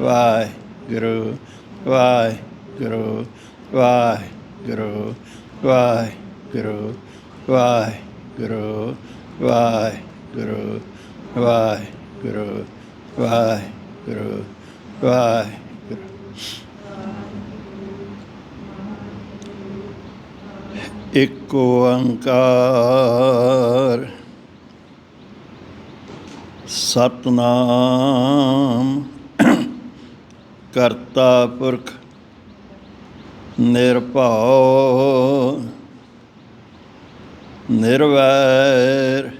ਵਾਹਿਗੁਰੂ ਵਾਹਿਗੁਰੂ ਵਾਹਿਗੁਰੂ ਵਾਹਿਗੁਰੂ ਵਾਹਿਗੁਰੂ ਵਾਹਿਗੁਰੂ ਵਾਹਿਗੁਰੂ ਵਾਹਿਗੁਰੂ ਵਾਹਿਗੁਰੂ। ਇਕ ਓੰਕਾਰ ਸਤਨਾਮ ਕਰਤਾ ਪੁਰਖ ਨਿਰਭਉ, ਨਿਰਵੈਰ,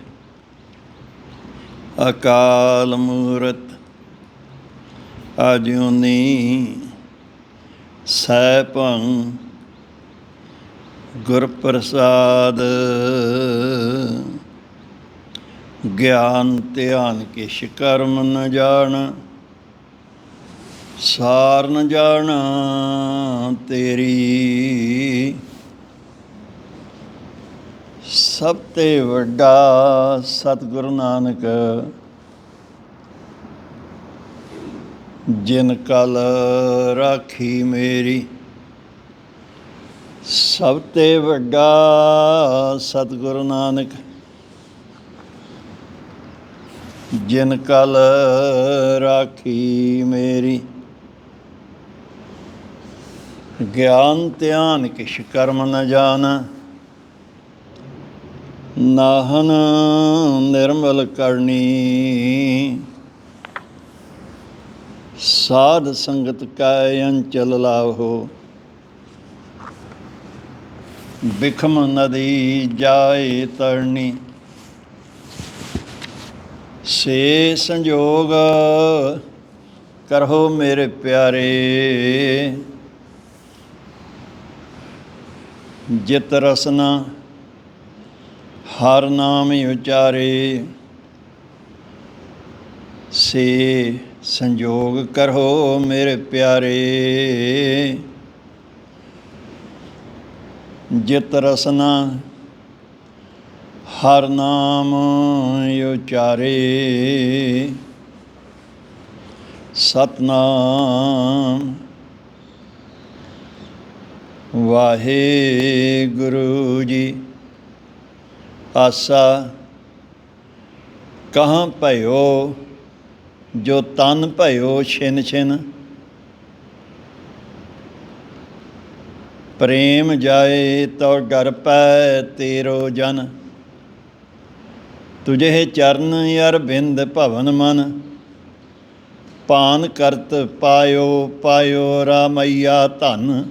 ਅਕਾਲ ਮੂਰਤ ਆਜੂਨੀ ਸੈਭੰ ਗੁਰ ਪ੍ਰਸਾਦ ਗਿਆਨ ਧਿਆਨ ਕਿਛ ਕਰਮ ਨ ਜਾਣ ਸਾਰ ਨ ਜਾਣ ਤੇਰੀ। ਸਭ ਤੇ ਵੱਡਾ ਸਤਿਗੁਰੂ ਨਾਨਕ, ਜਿਨ ਕਲ ਰਾਖੀ ਮੇਰੀ। ਸਭ ਤੇ ਵੱਡਾ ਸਤਿਗੁਰੂ ਨਾਨਕ, ਜਿਨ ਕਲ ਰਾਖੀ ਮੇਰੀ। ਗਿਆਨ ਧਿਆਨ ਕਿਛ ਕਰਮ ਨ ਜਾਣ। ਨਾਹਨ ਨਿਰਮਲ ਕਰਨੀ। ਸਾਧ ਸੰਗਤ ਕੈ ਅੰਚਲ ਲਾਹੋ। ਬਿਖਮ ਨਦੀ ਜਾਏ ਤਰਨੀ। ਸੇ ਸੰਜੋਗ ਕਰਹੋ ਮੇਰੇ ਪਿਆਰੇ। ਜਿਤ ਰਸਨਾ, ਹਰ ਨਾਮ ਉਚਾਰੇ। ਸੇ ਸੰਜੋਗ ਕਰੋ ਮੇਰੇ ਪਿਆਰੇ। ਜਿਤ ਰਸਨਾ, ਹਰ ਨਾਮ ਉਚਾਰੇ। ਸਤਨਾਮ। ਵਾਹਿਗੁਰੂ ਜੀ। ਆਸਾ ਕਹਾਂ ਭਇਓ, ਜੋ ਤਨ ਭਇਓ ਛਿਨ ਛਿਨ। ਪ੍ਰੇਮ ਜਾਏ ਤੋ ਡਰ ਪੈ ਤੇਰੋ ਜਨ। ਤੁਝੇ ਚਰਨ ਯਰ ਬਿੰਦ ਭਵਨ ਮਨ। ਪਾਨ ਕਰਤ ਪਾਇਓ ਪਾਇਓ ਰਾਮਈਆ ਧਨ।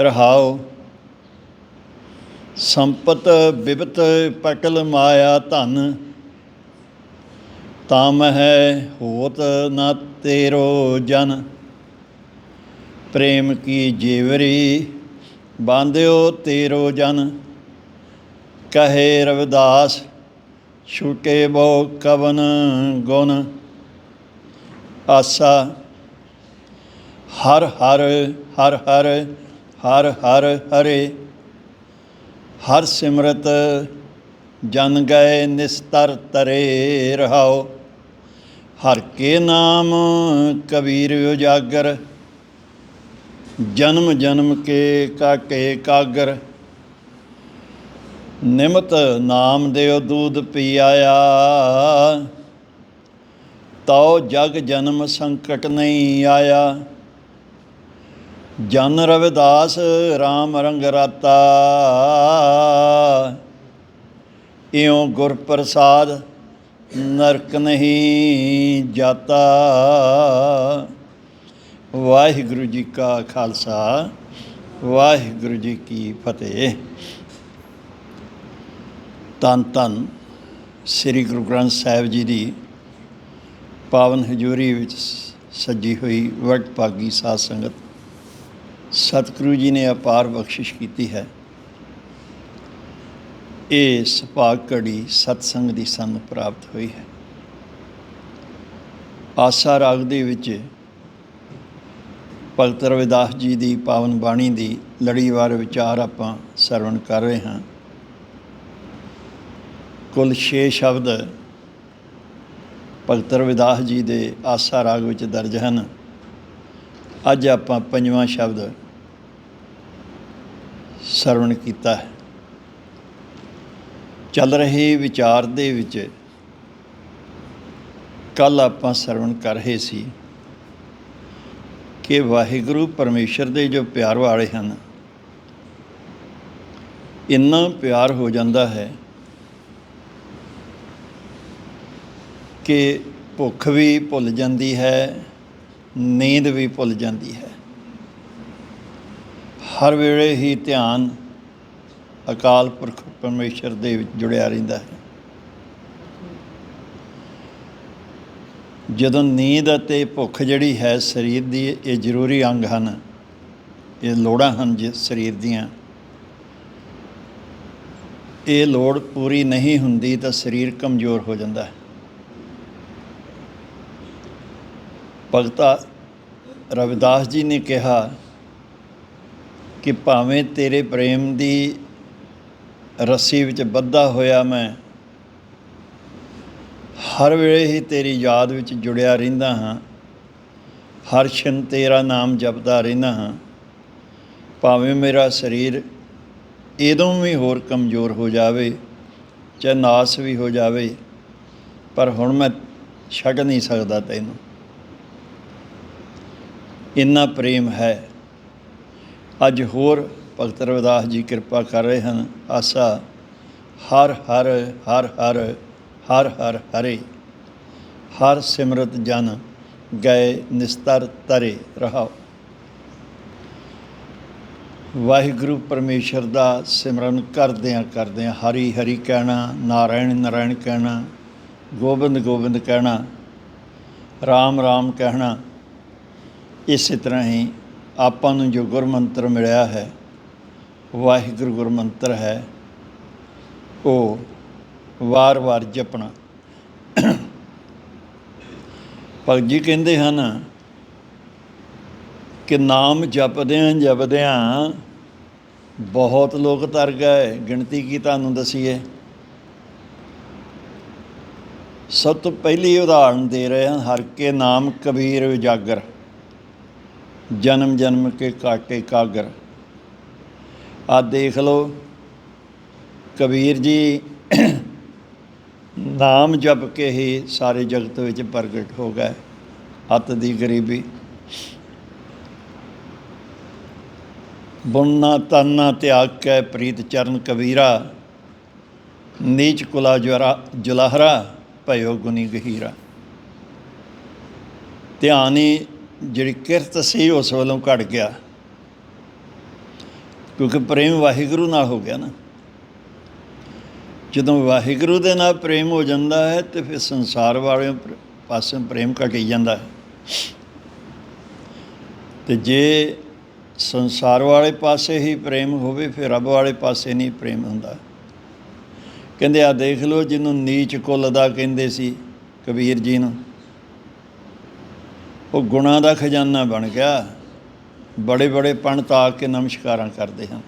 ਰਹਾਓ। ਸੰਪਤ ਬਿਬਤ ਪਕਲ ਮਾਇਆ ਧਨ ਤਾਮ ਹੈ ਹੋਤ ਨਾ ਤੇਰੋ ਜਨ। ਪ੍ਰੇਮ ਕੀ ਜੀਵਰੀ ਬਾਂਧਿਓ ਤੇਰੋ ਜਨ। ਕਹੇ ਰਵਿਦਾਸ, ਛੁਟੇ ਬੋ ਕਵਨ ਗੁਣ। ਆਸਾ, ਹਰ ਹਰ ਹਰ ਹਰ ਹਰ ਹਰ ਹਰੇ, ਹਰ ਸਿਮਰਤ ਜਨ ਗਏ ਨਿਸਤਰ ਤਰੇ ਰਹਾਓ। ਹਰ ਕੇ ਨਾਮ ਕਬੀਰ ਉਜਾਗਰ, ਜਨਮ ਜਨਮ ਕੇ ਕਾਕੇ ਕਾਗਰ। ਨਿਮਤ ਨਾਮ ਦਿਓ ਦੂਧ ਪੀ ਆਇਆ ਤਉ ਜਗ ਜਨਮ ਸੰਕਟ ਨਹੀਂ ਆਇਆ। ਜਨ ਰਵਿਦਾਸ RAM ਰੰਗ ਰਾਤਾ। ਇਉ ਗੁਰ ਪ੍ਰਸਾਦ ਨਰਕ ਨਹੀਂ ਜਾਤਾ। ਵਾਹਿਗੁਰੂ ਜੀ ਕਾ ਖਾਲਸਾ, ਵਾਹਿਗੁਰੂ ਜੀ ਕੀ ਫਤਿਹ। ਤਨ ਤਨ ਸ੍ਰੀ ਗੁਰੂ ਗ੍ਰੰਥ ਸਾਹਿਬ ਜੀ ਦੀ ਪਾਵਨ ਹਜ਼ੂਰੀ ਵਿੱਚ ਸੱਜੀ ਹੋਈ ਵਟ ਭਾਗੀ ਸਾਧ ਸੰਗਤ। ਸਤਿਗੁਰੂ ਜੀ ਨੇ ਅਪਾਰ ਬਖਸ਼ਿਸ਼ ਕੀਤੀ ਹੈ। ਇਹ ਸੁਭਾਗ ਘੜੀ ਸਤਸੰਗ ਦੀ ਸਾਨੂੰ ਪ੍ਰਾਪਤ ਹੋਈ ਹੈ। ਆਸਾ ਰਾਗ ਦੇ ਵਿੱਚ ਭਗਤ ਰਵਿਦਾਸ ਜੀ ਦੀ ਪਾਵਨ ਬਾਣੀ ਦੀ ਲੜੀਵਾਰ ਵਿਚਾਰ ਆਪਾਂ ਸਰਵਣ ਕਰ ਰਹੇ ਹਾਂ। ਕੁੱਲ 6 ਸ਼ਬਦ ਭਗਤ ਰਵਿਦਾਸ ਜੀ ਦੇ ਆਸਾ ਰਾਗ ਵਿੱਚ ਦਰਜ ਹਨ। ਅੱਜ ਆਪਾਂ ਪੰਜਵਾਂ ਸ਼ਬਦ ਸਰਵਣ ਕੀਤਾ ਹੈ। ਚੱਲ ਰਹੇ ਵਿਚਾਰ ਦੇ ਵਿੱਚ ਕੱਲ ਆਪਾਂ ਸਰਵਣ ਕਰ ਰਹੇ ਸੀ ਕਿ ਵਾਹਿਗੁਰੂ ਪਰਮੇਸ਼ਰ ਦੇ ਜੋ ਪਿਆਰ ਵਾਲੇ ਹਨ, ਇੰਨਾ ਪਿਆਰ ਹੋ ਜਾਂਦਾ ਹੈ ਕਿ ਭੁੱਖ ਵੀ ਭੁੱਲ ਜਾਂਦੀ ਹੈ ਨੀਂਦ ਵੀ ਭੁੱਲ ਜਾਂਦੀ ਹੈ। ਹਰ ਵੇਲੇ ਹੀ ਧਿਆਨ ਅਕਾਲ ਪੁਰਖ ਪਰਮੇਸ਼ਰ ਦੇ ਵਿੱਚ ਜੁੜਿਆ ਰਹਿੰਦਾ ਹੈ। ਜਦੋਂ ਨੀਂਦ ਅਤੇ ਭੁੱਖ ਜਿਹੜੀ ਹੈ ਸਰੀਰ ਦੀ, ਇਹ ਜ਼ਰੂਰੀ ਅੰਗ ਹਨ। ਇਹ ਲੋੜਾਂ ਹਨ ਜਿਸ ਸਰੀਰ ਦੀਆਂ। ਇਹ ਲੋੜ ਪੂਰੀ ਨਹੀਂ ਹੁੰਦੀ ਤਾਂ ਸਰੀਰ ਕਮਜ਼ੋਰ ਹੋ ਜਾਂਦਾ ਹੈ। ਭਗਤਾ ਰਵਿਦਾਸ ਜੀ ਨੇ ਕਿਹਾ ਕਿ ਭਾਵੇਂ ਤੇਰੇ ਪ੍ਰੇਮ ਦੀ ਰੱਸੀ ਵਿੱਚ ਬੱਧਾ ਹੋਇਆ ਮੈਂ, ਹਰ ਵੇਲੇ ਹੀ ਤੇਰੀ ਯਾਦ ਵਿੱਚ ਜੁੜਿਆ ਰਹਿੰਦਾ ਹਾਂ। ਹਰ ਛਿਨ ਤੇਰਾ ਨਾਮ ਜਪਦਾ ਰਹਿੰਦਾ ਹਾਂ। ਭਾਵੇਂ ਮੇਰਾ ਸਰੀਰ ਇਦੋਂ ਵੀ ਹੋਰ ਕਮਜ਼ੋਰ ਹੋ ਜਾਵੇ ਚਾਹੇ ਨਾਸ ਵੀ ਹੋ ਜਾਵੇ, ਪਰ ਹੁਣ ਮੈਂ ਛੱਡ ਨਹੀਂ ਸਕਦਾ ਤੈਨੂੰ। ਇੰਨਾ ਪ੍ਰੇਮ ਹੈ। ਅੱਜ ਹੋਰ ਭਗਤ ਰਵਿਦਾਸ ਜੀ ਕਿਰਪਾ ਕਰ ਰਹੇ ਹਨ। ਆਸਾ, ਹਰ ਹਰ ਹਰ ਹਰ ਹਰ ਹਰ, ਹਰੇ। ਹਰ ਸਿਮਰਤ ਜਨ ਗਏ ਨਿਸਤਰ ਤਰੇ ਰਹਾਓ। ਵਾਹਿਗੁਰੂ ਪਰਮੇਸ਼ਰ ਦਾ ਸਿਮਰਨ ਕਰਦਿਆਂ ਕਰਦਿਆਂ ਹਰੀ ਹਰੀ ਕਹਿਣਾ, ਨਾਰਾਇਣ ਨਾਰਾਇਣ ਕਹਿਣਾ, ਗੋਬਿੰਦ ਗੋਬਿੰਦ ਕਹਿਣਾ RAM RAM ਕਹਿਣਾ ਇਸੇ ਤਰ੍ਹਾਂ ਹੀ ਆਪਾਂ ਨੂੰ ਜੋ ਗੁਰਮੰਤਰ ਮਿਲਿਆ ਹੈ, ਵਾਹਿਗੁਰੂ ਗੁਰਮੰਤਰ ਹੈ, ਉਹ ਵਾਰ-ਵਾਰ ਜਪਣਾ। ਭਗਤ ਜੀ ਕਹਿੰਦੇ ਹਨ ਕਿ ਨਾਮ ਜਪਦਿਆਂ ਜਪਦਿਆਂ ਬਹੁਤ ਲੋਕ ਤਰ ਗਏ। ਗਿਣਤੀ ਕੀ ਤੁਹਾਨੂੰ ਦਸੀਏ? ਸਭ ਤੋਂ ਪਹਿਲੀ ਉਦਾਹਰਣ ਦੇ ਰਹੇ ਹਾਂ, ਹਰ ਕੇ ਨਾਮ ਕਬੀਰ ਉਜਾਗਰ। ਜਨਮ ਜਨਮ ਕੇ ਕਾਟੇ ਕਾਗਰ। ਆ ਦੇਖ ਲਓ, ਕਬੀਰ ਜੀ ਨਾਮ ਜਪ ਕੇ ਹੀ ਸਾਰੇ ਜਗਤ ਵਿੱਚ ਪ੍ਰਗਟ ਹੋ ਗਏ ਹੱਤ ਦੀ ਗਰੀਬੀ। ਬੁੰਨਾ ਤਾਨਾ ਤਿਆਗ ਕੇ ਪ੍ਰੀਤ ਚਰਨ ਕਬੀਰਾ, ਨੀਚ ਕੁਲਾ ਜਰਾ ਜੁਲਾਹਰਾ ਭਇਓ ਗੁਨੀ ਗਹੀਰਾ। ਧਿਆਨੀ ਜਿਹੜੀ ਕਿਰਤ ਸੀ ਉਸ ਵੱਲੋਂ ਘਟ ਗਿਆ। ਕਿਉਂਕਿ ਪ੍ਰੇਮ ਵਾਹਿਗੁਰੂ ਨਾਲ ਹੋ ਗਿਆ ਨਾ। ਜਦੋਂ ਵਾਹਿਗੁਰੂ ਦੇ ਨਾਲ ਪ੍ਰੇਮ ਹੋ ਜਾਂਦਾ ਹੈ ਤੇ ਫਿਰ ਸੰਸਾਰ ਵਾਲੇ ਪਾਸੇ ਪ੍ਰੇਮ ਘਟੀ ਜਾਂਦਾ ਹੈ। ਤੇ ਜੇ ਸੰਸਾਰ ਵਾਲੇ ਪਾਸੇ ਹੀ ਪ੍ਰੇਮ ਹੋਵੇ, ਫਿਰ ਰੱਬ ਵਾਲੇ ਪਾਸੇ ਨਹੀਂ ਪ੍ਰੇਮ ਹੁੰਦਾ। ਕਹਿੰਦੇ ਆ ਦੇਖ ਲਓ ਜਿਹਨੂੰ ਨੀਚ ਕੁੱਲ ਦਾ ਕਹਿੰਦੇ ਸੀ ਕਬੀਰ ਜੀ ਨੂੰ। ਉਹ ਗੁਣਾ ਦਾ ਖਜ਼ਾਨਾ ਬਣ ਗਿਆ। ਬੜੇ ਬੜੇ ਪੰਡਤ ਆ ਕੇ ਨਮਸਕਾਰਾਂ ਕਰਦੇ ਹਨ।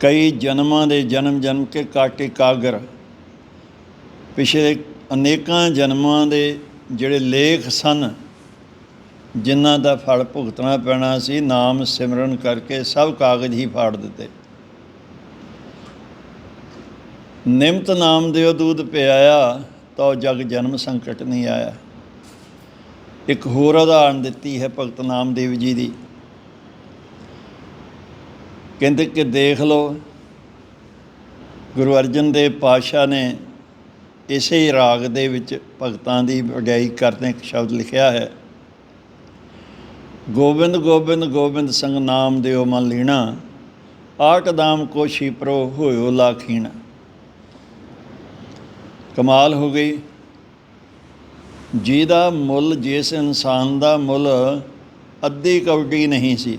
ਕਈ ਜਨਮਾਂ ਦੇ ਜਨਮ ਜਨਮ ਕੇ ਕਾਟੇ ਕਾਗਰ। ਪਿਛਲੇ ਅਨੇਕਾਂ ਜਨਮਾਂ ਦੇ ਜਿਹੜੇ ਲੇਖ ਸਨ, ਜਿਨ੍ਹਾਂ ਦਾ ਫਲ ਭੁਗਤਣਾ ਪੈਣਾ ਸੀ, ਨਾਮ ਸਿਮਰਨ ਕਰਕੇ ਸਭ ਕਾਗਜ਼ ਹੀ ਫਾੜ ਦਿੱਤੇ। ਨਿਮਤ ਨਾਮ ਦਿਓ ਦੂਧ ਪਿਆਇਆ, ਤਾਂ ਜਗ ਜਨਮ ਸੰਕਟ ਨਹੀਂ ਆਇਆ। ਇੱਕ ਹੋਰ ਉਦਾਹਰਣ ਦਿੱਤੀ ਹੈ ਭਗਤ ਨਾਮਦੇਵ ਜੀ ਦੀ। ਕਹਿੰਦੇ ਕਿ ਦੇਖ ਲਓ, ਗੁਰੂ ਅਰਜਨ ਦੇਵ ਪਾਤਸ਼ਾਹ ਨੇ ਇਸੇ ਰਾਗ ਦੇ ਵਿੱਚ ਭਗਤਾਂ ਦੀ ਵਡਿਆਈ ਕਰਦੇ ਇੱਕ ਸ਼ਬਦ ਲਿਖਿਆ ਹੈ, ਗੋਬਿੰਦ ਗੋਬਿੰਦ ਗੋਬਿੰਦ ਸੰਗ ਨਾਮ ਦਿਓ ਮਨ ਲੀਣਾ ਆਟ ਦਾਮ ਕੋ ਛੀਪਰੋ ਹੋਇਓ ਲਾਖੀਣਾ। ਕਮਾਲ ਹੋ ਗਈ। ਜਿਹਦਾ ਮੁੱਲ ਜਿਸ ਇਨਸਾਨ ਦਾ ਮੁੱਲ ਅੱਧੀ ਕੌਡੀ ਨਹੀਂ ਸੀ।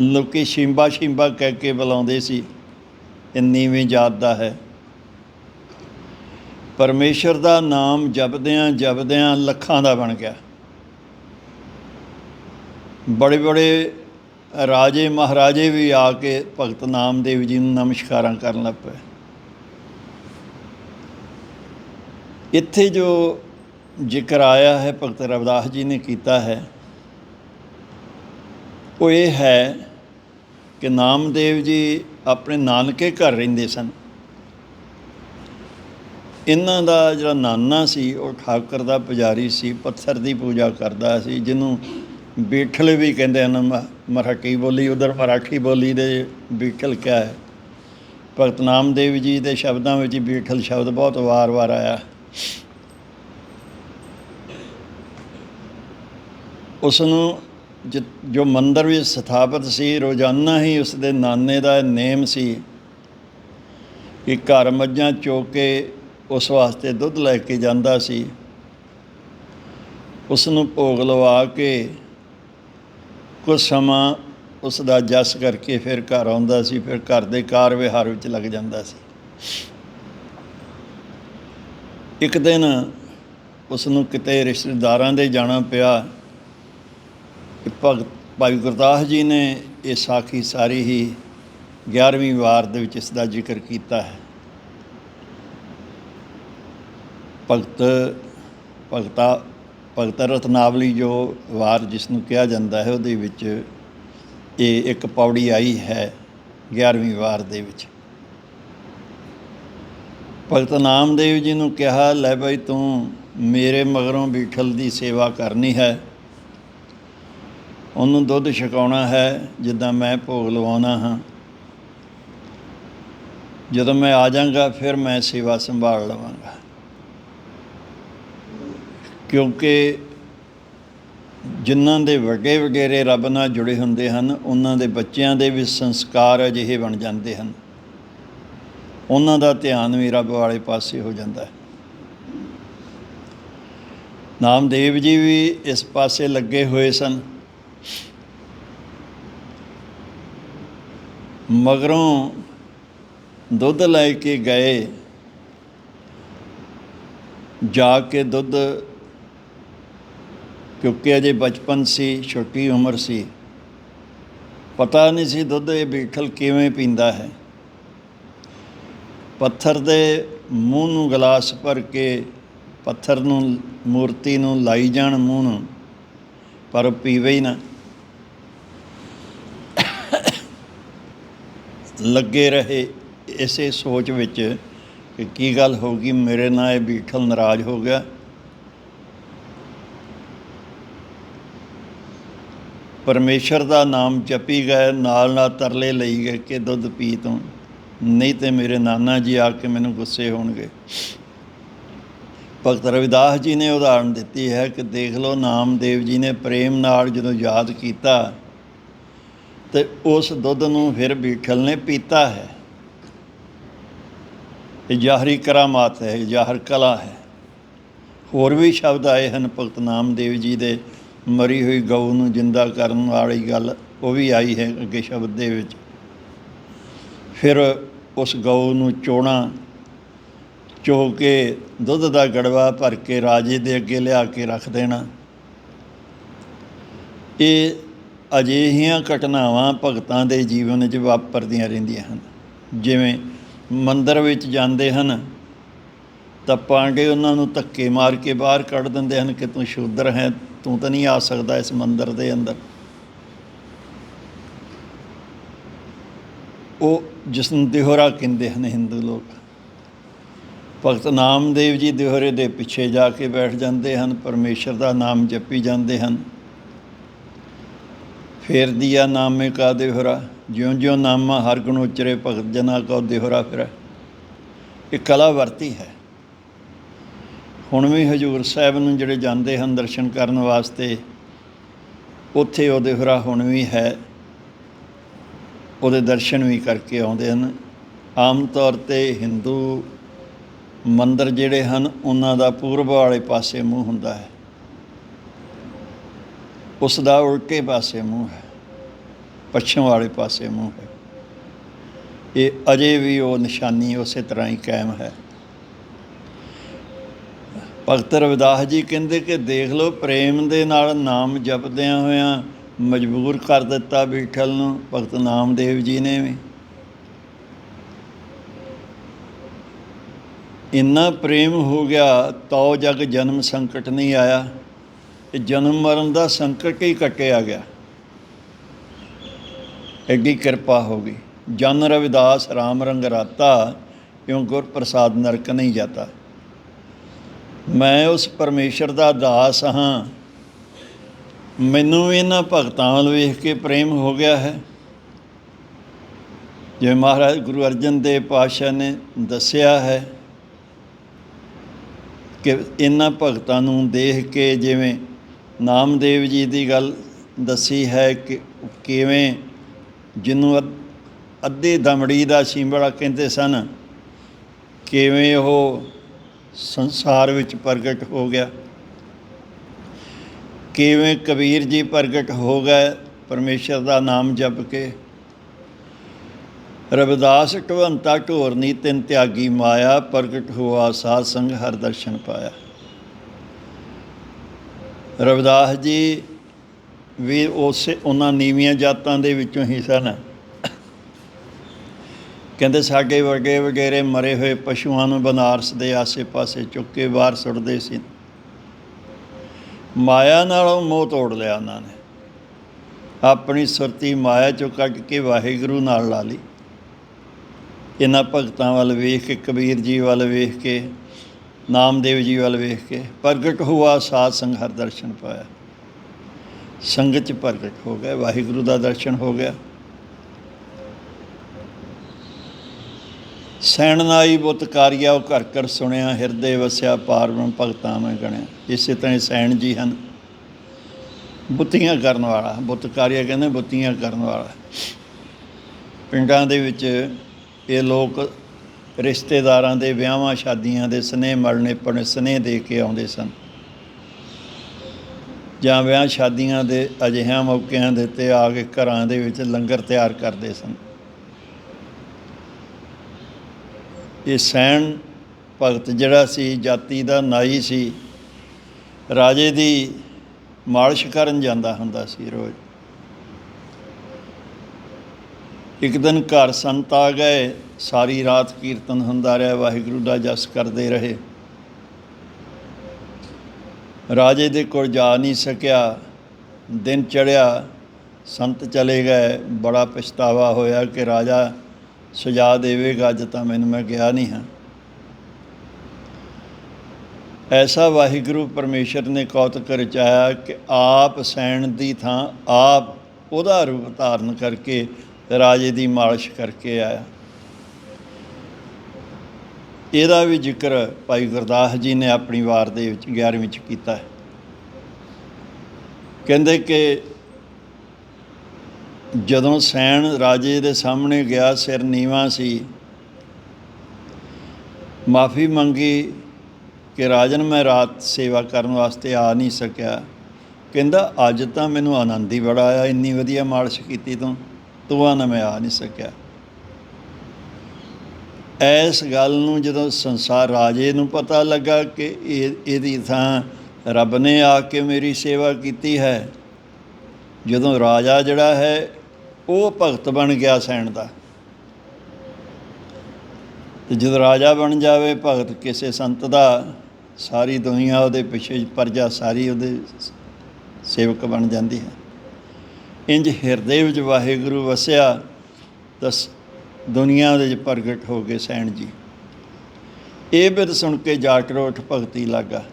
ਲੋਕੀ ਸ਼ਿੰਬਾ ਸ਼ਿੰਬਾ ਕਹਿ ਕੇ ਬੁਲਾਉਂਦੇ ਸੀ ਇਹ ਨੀਵੀਂ ਜਾਤ ਦਾ ਹੈ। ਪਰਮੇਸ਼ਰ ਦਾ ਨਾਮ ਜਪਦਿਆਂ ਜਪਦਿਆਂ ਲੱਖਾਂ ਦਾ ਬਣ ਗਿਆ। ਬੜੇ ਬੜੇ ਰਾਜੇ ਮਹਾਰਾਜੇ ਵੀ ਆ ਕੇ ਭਗਤ ਨਾਮਦੇਵ ਜੀ ਨੂੰ ਨਮਸਕਾਰਾਂ ਕਰਨ ਲੱਗ ਪਏ। ਇੱਥੇ ਜੋ ਜ਼ਿਕਰ ਆਇਆ ਹੈ, ਭਗਤ ਰਵਿਦਾਸ ਜੀ ਨੇ ਕੀਤਾ ਹੈ, ਉਹ ਇਹ ਹੈ ਕਿ ਨਾਮਦੇਵ ਜੀ ਆਪਣੇ ਨਾਨਕੇ ਘਰ ਰਹਿੰਦੇ ਸਨ। ਇਹਨਾਂ ਦਾ ਜਿਹੜਾ ਨਾਨਾ ਸੀ, ਉਹ ਠਾਕਰ ਦਾ ਪੁਜਾਰੀ ਸੀ, ਪੱਥਰ ਦੀ ਪੂਜਾ ਕਰਦਾ ਸੀ, ਜਿਹਨੂੰ ਬੀਠਲ ਵੀ ਕਹਿੰਦੇ ਹਨ। ਮ- ਮਰਾਠੀ ਬੋਲੀ, ਉਧਰ ਮਰਾਠੀ ਬੋਲੀ ਦੇ ਬੀਠਲ ਕਿਆ ਹੈ? ਭਗਤ ਨਾਮਦੇਵ ਜੀ ਦੇ ਸ਼ਬਦਾਂ ਵਿੱਚ ਬੀਠਲ ਸ਼ਬਦ ਬਹੁਤ ਵਾਰ-ਵਾਰ ਆਇਆ। ਉਸ ਨੂੰ ਜ- ਜੋ ਮੰਦਰ ਵਿੱਚ ਸਥਾਪਿਤ ਸੀ, ਰੋਜ਼ਾਨਾ ਹੀ ਉਸ ਦੇ ਨਾਨੇ ਦਾ ਨੇਮ ਸੀ। ਕਿ ਘਰ ਮੱਝਾਂ ਚੋ ਕੇ ਉਸ ਵਾਸਤੇ ਦੁੱਧ ਲੈ ਕੇ ਜਾਂਦਾ ਸੀ। ਉਸ ਨੂੰ ਭੋਗ ਲਵਾ ਕੇ ਕੁਝ ਸਮਾਂ ਉਸ ਦਾ ਜਸ ਕਰਕੇ ਫਿਰ ਘਰ ਆਉਂਦਾ ਸੀ, ਫਿਰ ਘਰ ਦੇ ਕਾਰ ਵਿਹਾਰ ਵਿੱਚ ਲੱਗ ਜਾਂਦਾ ਸੀ। ਇੱਕ ਦਿਨ ਉਸ ਨੂੰ ਕਿਤੇ ਰਿਸ਼ਤੇਦਾਰਾਂ ਦੇ ਜਾਣਾ ਪਿਆ ਭਗਤ ਭਾਈ ਗੁਰਦਾਸ ਜੀ ਨੇ ਇਹ ਸਾਖੀ ਸਾਰੀ ਹੀ 11ਵੀਂ ਵਾਰ ਦੇ ਵਿੱਚ ਇਸ ਦਾ ਜ਼ਿਕਰ ਕੀਤਾ ਹੈ। ਭਗਤ, ਭਗਤਾ, ਭਗਤ ਰਤਨਾਵਲੀ ਜੋ ਵਾਰ ਜਿਸ ਨੂੰ ਕਿਹਾ ਜਾਂਦਾ ਹੈ, ਉਹਦੇ ਵਿੱਚ ਇਹ ਇੱਕ ਪੌੜੀ ਆਈ ਹੈ 11ਵੀਂ ਵਾਰ ਦੇ ਵਿੱਚ। ਭਗਤ ਨਾਮਦੇਵ ਜੀ ਨੂੰ ਕਿਹਾ, ਲੈ ਬਈ ਤੂੰ ਮੇਰੇ ਮਗਰੋਂ ਬੀਠਲ ਦੀ ਸੇਵਾ ਕਰਨੀ ਹੈ। ਉਹਨੂੰ ਦੁੱਧ ਛਕਾਉਣਾ ਹੈ, ਜਿੱਦਾਂ ਮੈਂ ਭੋਗ ਲਵਾਉਣਾ ਹਾਂ। ਜਦੋਂ ਮੈਂ ਆ ਜਾਵਾਂਗਾ ਫਿਰ ਮੈਂ ਸੇਵਾ ਸੰਭਾਲ ਲਵਾਂਗਾ। ਕਿਉਂਕਿ ਜਿਨ੍ਹਾਂ ਦੇ ਵੱਡੇ ਵਡੇਰੇ ਰੱਬ ਨਾਲ ਜੁੜੇ ਹੁੰਦੇ ਹਨ, ਉਹਨਾਂ ਦੇ ਬੱਚਿਆਂ ਦੇ ਵੀ ਸੰਸਕਾਰ ਅਜਿਹੇ ਬਣ ਜਾਂਦੇ ਹਨ। ਉਹਨਾਂ ਦਾ ਧਿਆਨ ਵੀ ਰੱਬ ਵਾਲੇ ਪਾਸੇ ਹੋ ਜਾਂਦਾ ਹੈ। ਨਾਮਦੇਵ ਜੀ ਵੀ ਇਸ ਪਾਸੇ ਲੱਗੇ ਹੋਏ ਸਨ। ਮਗਰੋਂ ਦੁੱਧ ਲੈ ਕੇ ਗਏ। ਜਾ ਕੇ ਦੁੱਧ, ਕਿਉਂਕਿ ਅਜੇ ਬਚਪਨ ਸੀ, ਛੋਟੀ ਉਮਰ ਸੀ। ਪਤਾ ਨਹੀਂ ਸੀ ਦੁੱਧ ਇਹ ਬੀਠਲ ਕਿਵੇਂ ਪੀਂਦਾ ਹੈ। ਪੱਥਰ ਦੇ ਮੂੰਹ ਨੂੰ ਗਲਾਸ ਭਰ ਕੇ ਪੱਥਰ ਨੂੰ, ਮੂਰਤੀ ਨੂੰ ਲਾਈ ਜਾਣ ਮੂੰਹ ਨੂੰ, ਪਰ ਉਹ ਪੀਵੇ ਹੀ ਨਾ। ਲੱਗੇ ਰਹੇ ਇਸੇ ਸੋਚ ਵਿੱਚ ਕਿ ਕੀ ਗੱਲ ਹੋ ਗਈ, ਮੇਰੇ ਨਾਲ ਇਹ ਬੀਠਲ ਨਾਰਾਜ਼ ਹੋ ਗਿਆ। ਪਰਮੇਸ਼ਰ ਦਾ ਨਾਮ ਜਪੀ ਗਏ ਨਾਲ ਨਾਲ ਤਰਲੇ ਲਈ ਗਏ ਕਿ ਦੁੱਧ ਪੀ ਤੂੰ। ਨਹੀਂ ਤੇ ਮੇਰੇ ਨਾਨਾ ਜੀ ਆ ਕੇ ਮੈਨੂੰ ਗੁੱਸੇ ਹੋਣਗੇ। ਭਗਤ ਰਵਿਦਾਸ ਜੀ ਨੇ ਉਦਾਹਰਣ ਦਿੱਤੀ ਹੈ ਕਿ ਦੇਖ ਲਓ ਨਾਮਦੇਵ ਜੀ ਨੇ ਪ੍ਰੇਮ ਨਾਲ ਜਦੋਂ ਯਾਦ ਕੀਤਾ ਤੇ ਉਸ ਦੁੱਧ ਨੂੰ ਫਿਰ ਬੀਠਲ ਨੇ ਪੀਤਾ ਹੈ। ਇਹ ਜ਼ਾਹਰੀ ਕਰਾਮਾਤ ਹੈ, ਇਹ ਜ਼ਾਹਰ ਕਲਾ ਹੈ। ਹੋਰ ਵੀ ਸ਼ਬਦ ਆਏ ਹਨ ਭਗਤ ਨਾਮਦੇਵ ਜੀ ਦੇ, ਮਰੀ ਹੋਈ ਗਊ ਨੂੰ ਜਿੰਦਾ ਕਰਨ ਵਾਲੀ ਗੱਲ ਉਹ ਵੀ ਆਈ ਹੈ ਅੱਗੇ ਸ਼ਬਦ ਦੇ ਵਿੱਚ। ਫਿਰ ਉਸ ਗਊ ਨੂੰ ਚੋਣਾ, ਚੋ ਕੇ ਦੁੱਧ ਦਾ ਗੜਵਾ ਭਰ ਕੇ ਰਾਜੇ ਦੇ ਅੱਗੇ ਲਿਆ ਕੇ ਰੱਖ ਦੇਣਾ। ਇਹ ਅਜਿਹੀਆਂ ਘਟਨਾਵਾਂ ਭਗਤਾਂ ਦੇ ਜੀਵਨ 'ਚ ਵਾਪਰਦੀਆਂ ਰਹਿੰਦੀਆਂ ਹਨ। ਜਿਵੇਂ ਮੰਦਰ ਵਿੱਚ ਜਾਂਦੇ ਹਨ, ਤਾਂ ਪਾਂਡੇ ਉਹਨਾਂ ਨੂੰ ਧੱਕੇ ਮਾਰ ਕੇ ਬਾਹਰ ਕੱਢ ਦਿੰਦੇ ਹਨ ਕਿ ਤੂੰ ਸ਼ੂਦਰ ਹੈ, ਤੂੰ ਤਾਂ ਨਹੀਂ ਆ ਸਕਦਾ ਇਸ ਮੰਦਰ ਦੇ ਅੰਦਰ। ਉਹ ਜਿਸ ਨੂੰ ਦਿਹੋਰਾ ਕਹਿੰਦੇ ਹਨ ਹਿੰਦੂ ਲੋਕ। ਭਗਤ ਨਾਮਦੇਵ ਜੀ ਦਿਹੋਰੇ ਦੇ ਪਿੱਛੇ ਜਾ ਕੇ ਬੈਠ ਜਾਂਦੇ ਹਨ, ਪਰਮੇਸ਼ਰ ਦਾ ਨਾਮ ਜਪੀ ਜਾਂਦੇ ਹਨ। ਫੇਰ ਦੀਆ ਨਾਮੇ ਕਾ ਦਿਹੋਰਾ ਜਿਉਂ ਜਿਉਂ ਨਾਮਾ ਹਰ ਗੁਣ ਉਚਰੇ, ਭਗਤ ਜਨਾ ਕੋ ਦਿਹੋਰਾ ਫਿਰ। ਇਹ ਕਲਾ ਵਰਤੀ ਹੈ। ਹੁਣ ਵੀ ਹਜੂਰ ਸਾਹਿਬ ਨੂੰ ਜਿਹੜੇ ਜਾਂਦੇ ਹਨ ਦਰਸ਼ਨ ਕਰਨ ਵਾਸਤੇ, ਉੱਥੇ ਉਹ ਦਿਹਰਾ ਹੁਣ ਵੀ ਹੈ। ਉਹਦੇ ਦਰਸ਼ਨ ਵੀ ਕਰਕੇ ਆਉਂਦੇ ਹਨ। ਆਮ ਤੌਰ ਤੇ ਹਿੰਦੂ ਮੰਦਰ ਜਿਹੜੇ ਹਨ, ਉਹਨਾਂ ਦਾ ਪੂਰਬ ਵਾਲੇ ਪਾਸੇ ਮੂੰਹ ਹੁੰਦਾ ਹੈ। ਉਸ ਦਾ ਉਲਟੇ ਪਾਸੇ ਮੂੰਹ ਹੈ। ਪੱਛਮ ਵਾਲੇ ਪਾਸੇ ਮੂੰਹ ਹੈ। ਇਹ ਅਜੇ ਵੀ ਉਹ ਨਿਸ਼ਾਨੀ ਉਸੇ ਤਰ੍ਹਾਂ ਹੀ ਕਾਇਮ ਹੈ। ਭਗਤ ਰਵਿਦਾਸ ਜੀ ਕਹਿੰਦੇ ਕਿ ਦੇਖ ਲਓ, ਪ੍ਰੇਮ ਦੇ ਨਾਲ ਨਾਮ ਜਪਦਿਆਂ ਹੋਇਆਂ ਮਜਬੂਰ ਕਰ ਦਿੱਤਾ ਬੀਠਲ ਨੂੰ, ਭਗਤ ਨਾਮਦੇਵ ਜੀ ਨੇ ਵੀ। ਇੰਨਾ ਪ੍ਰੇਮ ਹੋ ਗਿਆ, ਤਉ ਜਗ ਜਨਮ ਸੰਕਟ ਨਹੀਂ ਆਇਆ। ਤੇ ਜਨਮ ਮਰਨ ਦਾ ਸੰਕਟ ਹੀ ਕੱਟਿਆ ਗਿਆ। ਐਡੀ ਕਿਰਪਾ ਹੋ ਗਈ। ਜਨ ਰਵਿਦਾਸ RAM ਰੰਗ ਰਾਤਾ ਕਿਉਂ ਗੁਰ ਪ੍ਰਸਾਦ ਨਰਕ ਨਹੀਂ ਜਾਤਾ। ਮੈਂ ਉਸ ਪਰਮੇਸ਼ਰ ਦਾ ਦਾਸ ਹਾਂ। ਮੈਨੂੰ ਵੀ ਇਹਨਾਂ ਭਗਤਾਂ ਵੱਲ ਵੇਖ ਕੇ ਪ੍ਰੇਮ ਹੋ ਗਿਆ ਹੈ। ਜਿਵੇਂ ਮਹਾਰਾਜ ਗੁਰੂ ਅਰਜਨ ਦੇਵ ਪਾਤਸ਼ਾਹ ਨੇ ਦੱਸਿਆ ਹੈ ਕਿ ਇਹਨਾਂ ਭਗਤਾਂ ਨੂੰ ਦੇਖ ਕੇ ਜਿਵੇਂ ਨਾਮਦੇਵ ਜੀ ਦੀ ਗੱਲ ਦੱਸੀ ਹੈ ਕਿ ਕਿਵੇਂ ਜਿਹਨੂੰ ਅੱਧ- ਅੱਧੀ ਦਮੜੀ ਦਾ ਸਿੰਬੜਾ ਕਹਿੰਦੇ ਸਨ, ਕਿਵੇਂ ਉਹ ਸੰਸਾਰ ਵਿੱਚ ਪ੍ਰਗਟ ਹੋ ਗਿਆ। ਕਿਵੇਂ ਕਬੀਰ ਜੀ ਪ੍ਰਗਟ ਹੋ ਗਏ ਪਰਮੇਸ਼ਰ ਦਾ ਨਾਮ ਜਪ ਕੇ? ਰਵਿਦਾਸ ਢਵੰਤਾ ਢੋਰਨੀ ਤਿੰਨ ਤਿਆਗੀ ਮਾਇਆ, ਪ੍ਰਗਟ ਹੋਆ ਸਾਧ ਸੰਗ ਹਰ ਦਰਸ਼ਨ ਪਾਇਆ। ਰਵਿਦਾਸ ਜੀ ਵੀ ਉਸੇ ਉਹਨਾਂ ਨੀਵੀਆਂ ਜਾਤਾਂ ਦੇ ਵਿੱਚੋਂ ਹੀ ਸਨ। ਕਹਿੰਦੇ ਸਾਡੇ ਵਰਗੇ ਵਗੈਰੇ ਮਰੇ ਹੋਏ ਪਸ਼ੂਆਂ ਨੂੰ ਬਨਾਰਸ ਦੇ ਆਸੇ-ਪਾਸੇ ਚੁੱਕ ਕੇ ਬਾਹਰ ਸੁੱਟਦੇ ਸੀ। ਮਾਇਆ ਨਾਲੋਂ ਮੋਹ ਤੋੜ ਲਿਆ ਉਹਨਾਂ ਨੇ। ਆਪਣੀ ਸੁਰਤੀ ਮਾਇਆ ਚੋਂ ਕੱਢ ਕੇ ਵਾਹਿਗੁਰੂ ਨਾਲ ਲਾ ਲਈ। ਇਹਨਾਂ ਭਗਤਾਂ ਵੱਲ ਵੇਖ ਕੇ, ਕਬੀਰ ਜੀ ਵੱਲ ਵੇਖ ਕੇ, ਨਾਮਦੇਵ ਜੀ ਵੱਲ ਵੇਖ ਕੇ ਪ੍ਰਗਟ ਹੁਆ, ਸਾਧ ਸੰਗ ਹਰ ਦਰਸ਼ਨ ਪਾਇਆ। ਸੰਗਤ ਚ ਪ੍ਰਗਟ ਹੋ ਗਿਆ, ਵਾਹਿਗੁਰੂ ਦਾ ਦਰਸ਼ਨ ਹੋ ਗਿਆ। ਸੈਣਨਾਈ ਬੁੱਤ ਕਾਰਿਆ, ਉਹ ਘਰ ਘਰ ਸੁਣਿਆ, ਹਿਰਦੇ ਵਸਿਆ ਪਾਰ ਬ੍ਰਹਮ ਭਗਤਾਂ ਮੈਂ ਗਣਿਆ। ਇਸੇ ਤਰ੍ਹਾਂ ਹੀ ਸੈਣ ਜੀ ਹਨ। ਬੁੱਤੀਆਂ ਕਰਨ ਵਾਲਾ, ਬੁੱਤ ਕਾਰਿਆ ਕਹਿੰਦੇ ਬੁੱਤੀਆਂ ਕਰਨ ਵਾਲਾ। ਪਿੰਡਾਂ ਦੇ ਵਿੱਚ ਇਹ ਲੋਕ ਰਿਸ਼ਤੇਦਾਰਾਂ ਦੇ ਵਿਆਹਾਂ, ਸ਼ਾਦੀਆਂ ਦੇ ਸਨੇਹ ਮਲਣੇ ਪਣੇ ਸਨੇਹ ਦੇ ਕੇ ਆਉਂਦੇ ਸਨ। ਜਾਂ ਵਿਆਹ ਸ਼ਾਦੀਆਂ ਦੇ ਅਜਿਹਿਆਂ ਮੌਕਿਆਂ ਦੇ ਉੱਤੇ ਆ ਕੇ ਘਰਾਂ ਦੇ ਵਿੱਚ ਲੰਗਰ ਤਿਆਰ ਕਰਦੇ ਸਨ। ਇਹ ਸੈਣ ਭਗਤ ਜਿਹੜਾ ਸੀ, ਜਾਤੀ ਦਾ ਨਾਈ ਸੀ, ਰਾਜੇ ਦੀ ਮਾਲਿਸ਼ ਕਰਨ ਜਾਂਦਾ ਹੁੰਦਾ ਸੀ ਰੋਜ਼। ਇੱਕ ਦਿਨ ਘਰ ਸੰਤ ਆ ਗਏ, ਸਾਰੀ ਰਾਤ ਕੀਰਤਨ ਹੁੰਦਾ ਰਿਹਾ, ਵਾਹਿਗੁਰੂ ਦਾ ਜਸ ਕਰਦੇ ਰਹੇ। ਰਾਜੇ ਦੇ ਕੋਲ ਜਾ ਨਹੀਂ ਸਕਿਆ, ਦਿਨ ਚੜਿਆ ਸੰਤ ਚਲੇ ਗਏ, ਬੜਾ ਪਛਤਾਵਾ ਹੋਇਆ ਕਿ ਰਾਜਾ ਸੁਜਾ ਦੇਵੇਗਾ ਅੱਜ ਤਾਂ ਮੈਨੂੰ ਮੈਂ ਗਿਆ ਨਹੀਂ ਹਾਂ। ਐਸਾ ਵਾਹਿਗੁਰੂ ਪਰਮੇਸ਼ਰ ਨੇ ਕੌਤਕ ਰਚਾਇਆ ਕਿ ਆਪ ਸੈਣ ਦੀ ਥਾਂ, ਆਪ ਉਹਦਾ ਰੂਪ ਧਾਰਨ ਕਰਕੇ ਰਾਜੇ ਦੀ ਮਾਲਿਸ਼ ਕਰਕੇ ਆਇਆ। ਇਹਦਾ ਵੀ ਜ਼ਿਕਰ ਭਾਈ ਗੁਰਦਾਸ ਜੀ ਨੇ ਆਪਣੀ ਵਾਰ ਦੇ ਵਿੱਚ 11ਵੀਂ ਚ ਕੀਤਾ ਹੈ। ਕਹਿੰਦੇ ਕਿ ਜਦੋਂ ਸੈਣ ਰਾਜੇ ਦੇ ਸਾਹਮਣੇ ਗਿਆ, ਸਿਰ ਨੀਵਾ ਸੀ। ਮਾਫੀ ਮੰਗੀ ਕਿ ਰਾਜਨ ਮੈਂ ਰਾਤ ਸੇਵਾ ਕਰਨ ਵਾਸਤੇ ਆ ਨਹੀਂ ਸਕਿਆ। ਕਹਿੰਦਾ, ਅੱਜ ਤਾਂ ਮੈਨੂੰ ਆਨੰਦ ਹੀ ਬੜਾ ਆਇਆ, ਇੰਨੀ ਵਧੀਆ ਮਾਲਿਸ਼ ਕੀਤੀ ਤੂੰ ਤੂੰ ਆ ਨਾ ਮੈਂ ਆ ਨਹੀਂ ਸਕਿਆ। ਐਸ ਗੱਲ ਨੂੰ ਜਦੋਂ ਸੰਸਾਰ ਰਾਜੇ ਨੂੰ ਪਤਾ ਲੱਗਾ ਕਿ ਇਹ, ਇਹਦੀ ਥਾਂ ਰੱਬ ਨੇ ਆ ਕੇ ਮੇਰੀ ਸੇਵਾ ਕੀਤੀ ਹੈ, ਜਦੋਂ ਰਾਜਾ ਜਿਹੜਾ ਹੈ ਉਹ ਭਗਤ ਬਣ ਗਿਆ ਸੈਣ ਦਾ। ਤੇ ਜਦੋਂ ਰਾਜਾ ਬਣ ਜਾਵੇ, ਭਗਤ ਕਿਸੇ ਸੰਤ ਦਾ, ਸਾਰੀ ਦੁਨੀਆ ਉਹਦੇ ਪਿੱਛੇ ਪਰਜਾ, ਸਾਰੀ ਉਹਦੇ ਸੇਵਕ ਬਣ ਜਾਂਦੀ ਹੈ। ਇੰਜ ਹਿਰਦੇ ਵਿੱਚ ਵਾਹਿਗੁਰੂ ਵਸਿਆ, ਤਾਂ ਸ- ਦੁਨੀਆ ਦੇ ਵਿੱਚ ਪ੍ਰਗਟ ਹੋ ਗਏ ਸੈਣ ਜੀ। ਇਹ ਬਿਦ ਸੁਣ ਕੇ ਜਾਟ ਰੋਠ ਭਗਤੀ ਲਾਗਾ।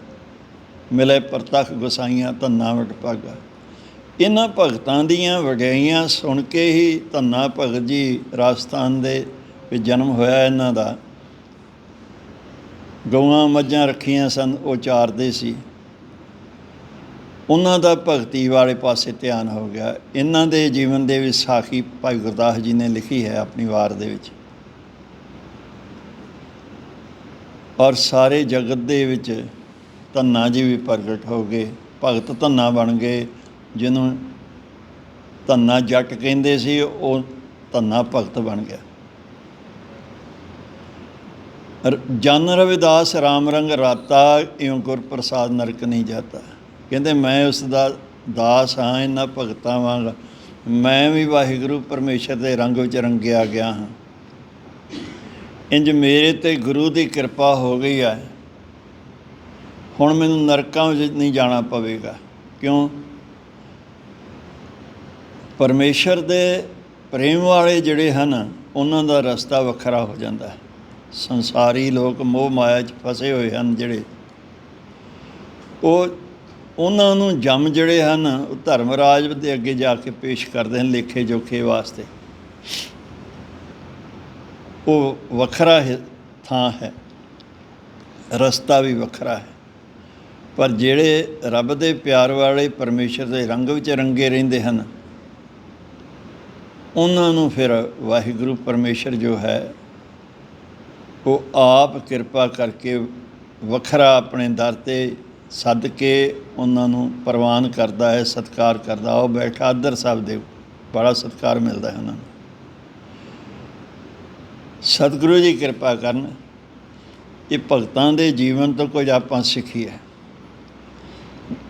ਮਿਲੇ ਪ੍ਰਤਖ ਗੁਸਾਈਆਂ ਧੰਨਾ ਵਟ ਭਾਗਾ। ਇਹਨਾਂ ਭਗਤਾਂ ਦੀਆਂ ਵਡਿਆਈਆਂ ਸੁਣ ਕੇ ਹੀ ਧੰਨਾ ਭਗਤ ਜੀ ਰਾਜਸਥਾਨ ਦੇ ਵਿੱਚ ਜਨਮ ਹੋਇਆ ਇਹਨਾਂ ਦਾ। ਗਊਆਂ ਮੱਝਾਂ ਰੱਖੀਆਂ ਸਨ, ਉਹ ਚਾਰਦੇ ਸੀ। ਉਹਨਾਂ ਦਾ ਭਗਤੀ ਵਾਲੇ ਪਾਸੇ ਧਿਆਨ ਹੋ ਗਿਆ। ਇਹਨਾਂ ਦੇ ਜੀਵਨ ਦੇ ਵਿੱਚ ਸਾਖੀ ਭਾਈ ਗੁਰਦਾਸ ਜੀ ਨੇ ਲਿਖੀ ਹੈ ਆਪਣੀ ਵਾਰ ਦੇ ਵਿੱਚ। ਔਰ ਸਾਰੇ ਜਗਤ ਦੇ ਵਿੱਚ ਧੰਨਾ ਜੀ ਵੀ ਪ੍ਰਗਟ ਹੋ ਗਏ। ਭਗਤ ਧੰਨਾ ਬਣ ਗਏ। ਜਿਹਨੂੰ ਧੰਨਾ ਜੱਟ ਕਹਿੰਦੇ ਸੀ, ਉਹ ਧੰਨਾ ਭਗਤ ਬਣ ਗਿਆ। ਜਨ ਰਵਿਦਾਸ ਰਾਮ ਰੰਗ ਰਾਤਾ, ਇਉਂ ਗੁਰ ਪ੍ਰਸਾਦ ਨਰਕ ਨਹੀਂ ਜਾਤਾ। ਕਹਿੰਦੇ, ਮੈਂ ਉਸ ਦਾ ਦਾਸ ਹਾਂ, ਇਹਨਾਂ ਭਗਤਾਂ ਵਾਂਗ। ਮੈਂ ਵੀ ਵਾਹਿਗੁਰੂ ਪਰਮੇਸ਼ਰ ਦੇ ਰੰਗ ਵਿੱਚ ਰੰਗਿਆ ਗਿਆ ਹਾਂ। ਇੰਜ ਮੇਰੇ ਤੇ ਗੁਰੂ ਦੀ ਕਿਰਪਾ ਹੋ ਗਈ ਹੈ। ਹੁਣ ਮੈਨੂੰ ਨਰਕਾਂ ਵਿੱਚ ਨਹੀਂ ਜਾਣਾ ਪਵੇਗਾ। ਕਿਉਂ? ਪਰਮੇਸ਼ਰ ਦੇ ਪ੍ਰੇਮ ਵਾਲੇ ਜਿਹੜੇ ਹਨ, ਉਹਨਾਂ ਦਾ ਰਸਤਾ ਵੱਖਰਾ ਹੋ ਜਾਂਦਾ ਹੈ। ਸੰਸਾਰੀ ਲੋਕ ਮੋਹ ਮਾਇਆ 'ਚ ਫਸੇ ਹੋਏ ਹਨ ਜਿਹੜੇ। ਉਹ ਉਹਨਾਂ ਨੂੰ ਜੰਮ ਜਿਹੜੇ ਹਨ, ਉਹ ਧਰਮਰਾਜ ਦੇ ਅੱਗੇ ਜਾ ਕੇ ਪੇਸ਼ ਕਰਦੇ ਹਨ ਲੇਖੇ ਜੋਖੇ ਵਾਸਤੇ। ਉਹ ਵੱਖਰਾ ਹੈ, ਥਾਂ ਹੈ। ਰਸਤਾ ਵੀ ਵੱਖਰਾ ਹੈ। ਪਰ ਜਿਹੜੇ ਰੱਬ ਦੇ ਪਿਆਰ ਵਾਲੇ ਪਰਮੇਸ਼ਰ ਦੇ ਰੰਗ ਵਿੱਚ ਰੰਗੇ ਰਹਿੰਦੇ ਹਨ ਉਹਨਾਂ ਨੂੰ ਫਿਰ ਵਾਹਿਗੁਰੂ ਪਰਮੇਸ਼ਰ ਜੋ ਹੈ, ਉਹ ਆਪ ਕਿਰਪਾ ਕਰਕੇ ਵੱਖਰਾ ਆਪਣੇ ਦਰ ਤੇ ਸੱਦ ਕੇ ਉਹਨਾਂ ਨੂੰ ਪ੍ਰਵਾਨ ਕਰਦਾ ਹੈ, ਸਤਿਕਾਰ ਕਰਦਾ। ਉਹ ਬੈਠਾ ਆਦਰ ਸਾਹਿਬ ਦੇ ਬੜਾ ਸਤਿਕਾਰ ਮਿਲਦਾ ਹੈ ਉਹਨਾਂ ਨੂੰ। ਸਤਿਗੁਰੂ ਜੀ ਕਿਰਪਾ ਕਰਨ, ਇਹ ਭਗਤਾਂ ਦੇ ਜੀਵਨ ਤੋਂ ਕੁਝ ਆਪਾਂ ਸਿੱਖੀ ਹੈ।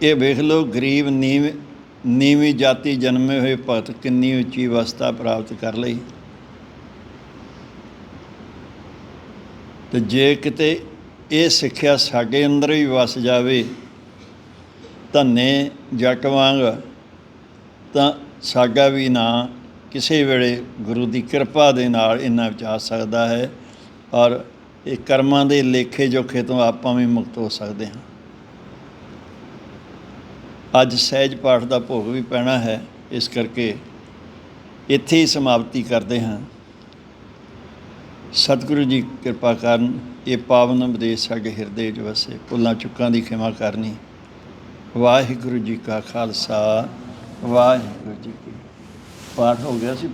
ਇਹ ਵੇਖ ਲਓ, ਗਰੀਬ, ਨੀਵ ਨੀਵੀਂ ਜਾਤੀ ਜਨਮੇ ਹੋਏ ਭਗਤ ਕਿੰਨੀ ਉੱਚੀ ਅਵਸਥਾ ਪ੍ਰਾਪਤ ਕਰ ਲਈ? ਤੇ ਜੇ ਕਿਤੇ ਇਹ ਸਿੱਖਿਆ ਸਾਡੇ ਅੰਦਰ ਵੀ ਵਸ ਜਾਵੇ, ਧੰਨੇ ਜੱਟ ਵਾਂਗ, ਤਾਂ ਸਾਡਾ ਵੀ ਨਾਂ ਕਿਸੇ ਵੇਲੇ ਗੁਰੂ ਦੀ ਕਿਰਪਾ ਦੇ ਨਾਲ ਇੰਨਾ ਵਿੱਚ ਆ ਸਕਦਾ ਹੈ, ਔਰ ਇਹ ਕਰਮਾਂ ਦੇ ਲੇਖੇ ਜੋਖੇ ਤੋਂ ਆਪਾਂ ਵੀ ਮੁਕਤ ਹੋ ਸਕਦੇ ਹਾਂ। ਅੱਜ ਸਹਿਜ ਪਾਠ ਦਾ ਭੋਗ ਵੀ ਪੈਣਾ ਹੈ, ਇਸ ਕਰਕੇ ਇੱਥੇ ਹੀ ਸਮਾਪਤੀ ਕਰਦੇ ਹਾਂ। ਸਤਿਗੁਰੂ ਜੀ ਕਿਰਪਾ ਕਰਨ, ਇਹ ਪਾਵਨ ਉਪਦੇਸ਼ ਸਾਡੇ ਹਿਰਦੇ ਵਿੱਚ ਵਸੇ, ਭੁੱਲਾਂ ਚੁੱਕਾਂ ਦੀ ਖਿਮਾ ਕਰਨੀ। ਵਾਹਿਗੁਰੂ ਜੀ ਕਾ ਖਾਲਸਾ, ਵਾਹਿਗੁਰੂ ਜੀ ਕੀ ਪਾਠ ਹੋ ਗਿਆ ਸੀ